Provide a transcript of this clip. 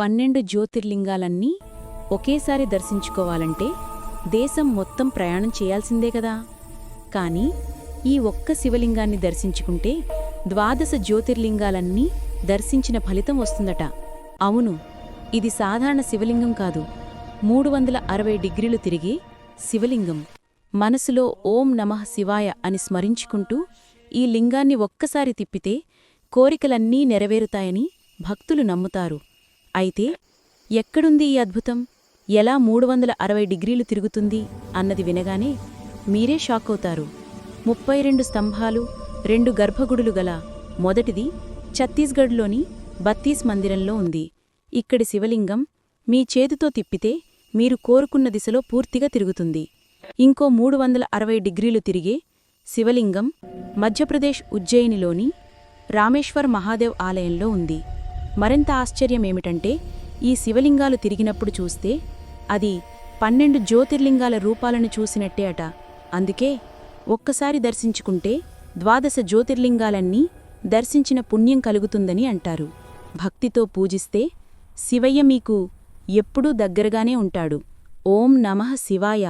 పన్నెండు జ్యోతిర్లింగాలన్నీ ఒకేసారి దర్శించుకోవాలంటే దేశం మొత్తం ప్రయాణం చేయాల్సిందే కదా. కానీ ఈ ఒక్క శివలింగాన్ని దర్శించుకుంటే ద్వాదశ జ్యోతిర్లింగాలన్నీ దర్శించిన ఫలితం వస్తుందట. అవును ఇది సాధారణ శివలింగం కాదు. మూడు వందల అరవై డిగ్రీలు తిరిగి శివలింగం. మనసులో ఓం నమః శివాయ అని స్మరించుకుంటూ ఈ లింగాన్ని ఒక్కసారి తిప్పితే కోరికలన్నీ నెరవేరుతాయని భక్తులు నమ్ముతారు. అయితే ఎక్కడుంది ఈ అద్భుతం? ఎలా మూడు వందల అరవై డిగ్రీలు తిరుగుతుంది? అన్నది వినగానే మీరే షాకవుతారు. ముప్పై రెండు స్తంభాలు రెండు గర్భగుడులు గల మొదటిది ఛత్తీస్గఢ్లోని బత్తీస్ మందిరంలో ఉంది. ఇక్కడి శివలింగం మీ చేతితో తిప్పితే మీరు కోరుకున్న దిశలో పూర్తిగా తిరుగుతుంది. ఇంకో మూడు వందల అరవై డిగ్రీలు తిరిగే శివలింగం మధ్యప్రదేశ్ ఉజ్జయినిలోని రామేశ్వర్ మహాదేవ్ ఆలయంలో ఉంది. మరింత ఆశ్చర్యమేమిటంటే ఈ శివలింగాలు తిరిగినప్పుడు చూస్తే అది పన్నెండు జ్యోతిర్లింగాల రూపాలను చూసినట్టే అట. అందుకే ఒక్కసారి దర్శించుకుంటే ద్వాదశ జ్యోతిర్లింగాలన్నీ దర్శించిన పుణ్యం కలుగుతుందని అంటారు. భక్తితో పూజిస్తే శివయ్య మీకు ఎప్పుడూ దగ్గరగానే ఉంటాడు. ఓం నమః శివాయ.